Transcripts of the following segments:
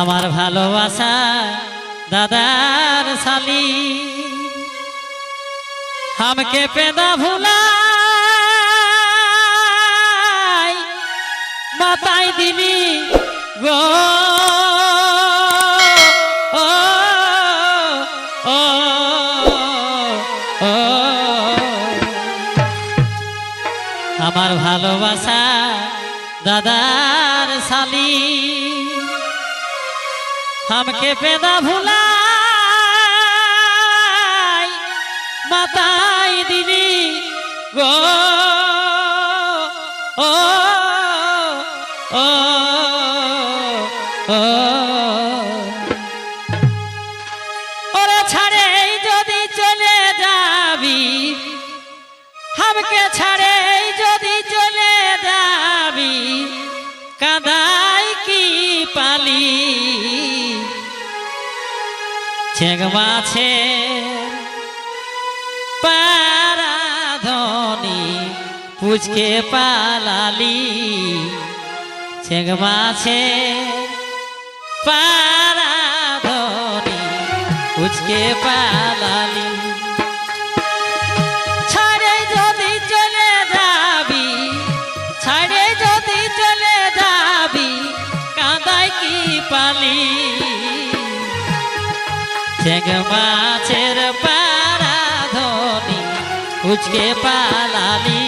আমার ভালোবাসা দাদার সালি আমকে পেদা ভুলা মাতাই দিলি গো। আমার ভালোবাসা দাদার সালি हमके পেদা ভুলাই মাতাই দিলি গো ও ও ও ওরে ছাড়ে যদি চলে যাবি हमके ছাড়ে যদি চলে যাবি কাদাই কি পালি ছেগ মাছে পারাধনি পুচকে পালালি? ছেগ মাছে পারাধনি পুচকে পালালি? ছাড়ে চলে যাবি কি পালি? চেগ মাছের পারাধনি উচকে পালালি।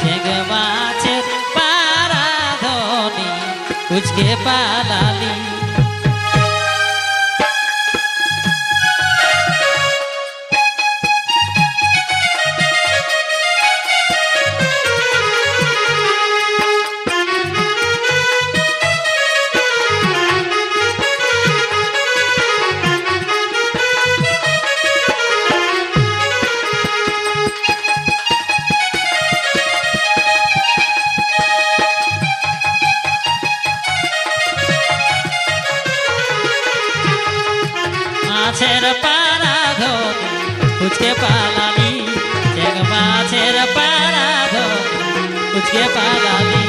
চেগ মাছের পারাধনি উচকে পালালি। মাছের পারাধন উচকে পালালি চেগ মাছের পারাধন উচকে পালালি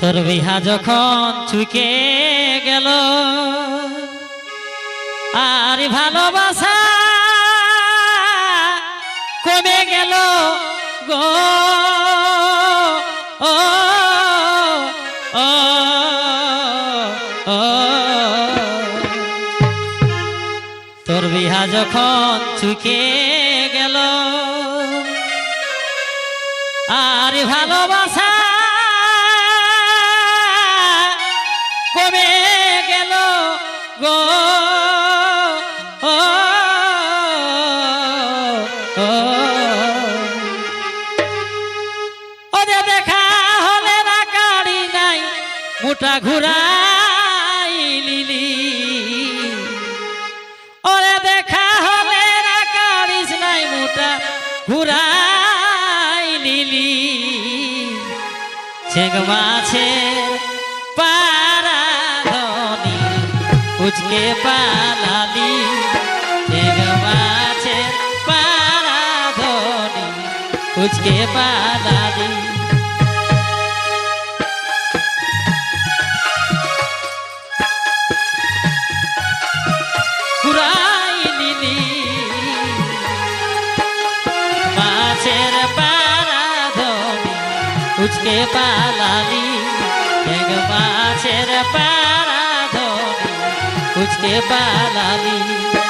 তোর বিহা যখন চুকে গেল আর ভালোবাসা কমে গেল গো। তোর বিহা যখন চুকে গেল আর ভালোবাসা ওদের দেখা হলে রাকাড়ি নাই। মোটা ঘুরাই লিলি ওরে দেখা হলে রাকাড়িস নাই মোটা ঘুরাই লিলি ছেগ মাছে পারাধনি উচকে পালালি। ছেগ মাছে পারাধনি উচকে পালালি। উচকে পালালি এক মাছের পারাধনি উচকে পালালি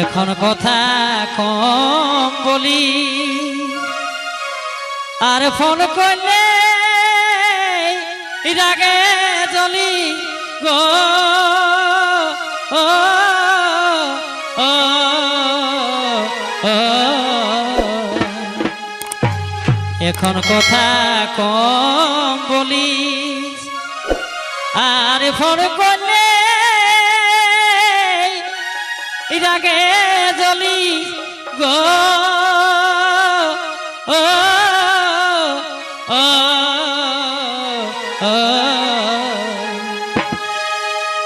এখন কথা কম বলি। আর ফোন করলে রাগে জলি গো। এখন কথা কম বলি। আর ফোন করলে রাগে জলি গো, ও।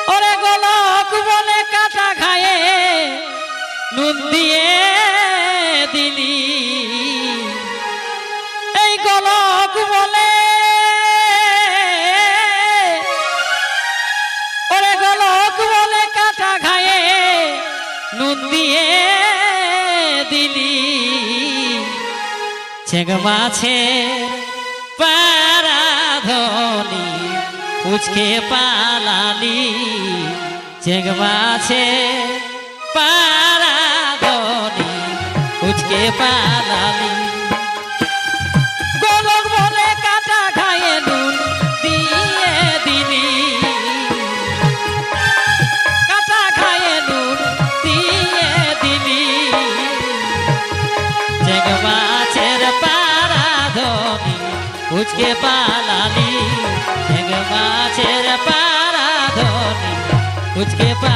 ওরে গলক বলে কাটা খায়ে নুন দিয়ে দিলি এই গলক বলে নুন দিয়ে দিলি। ছেগমাছে পারাধনি পুচকে পালালি। ছেগমাছে পারাধনি পুচকে পালালি। উচকে পালালি মাছের পারাধনি উচকে পা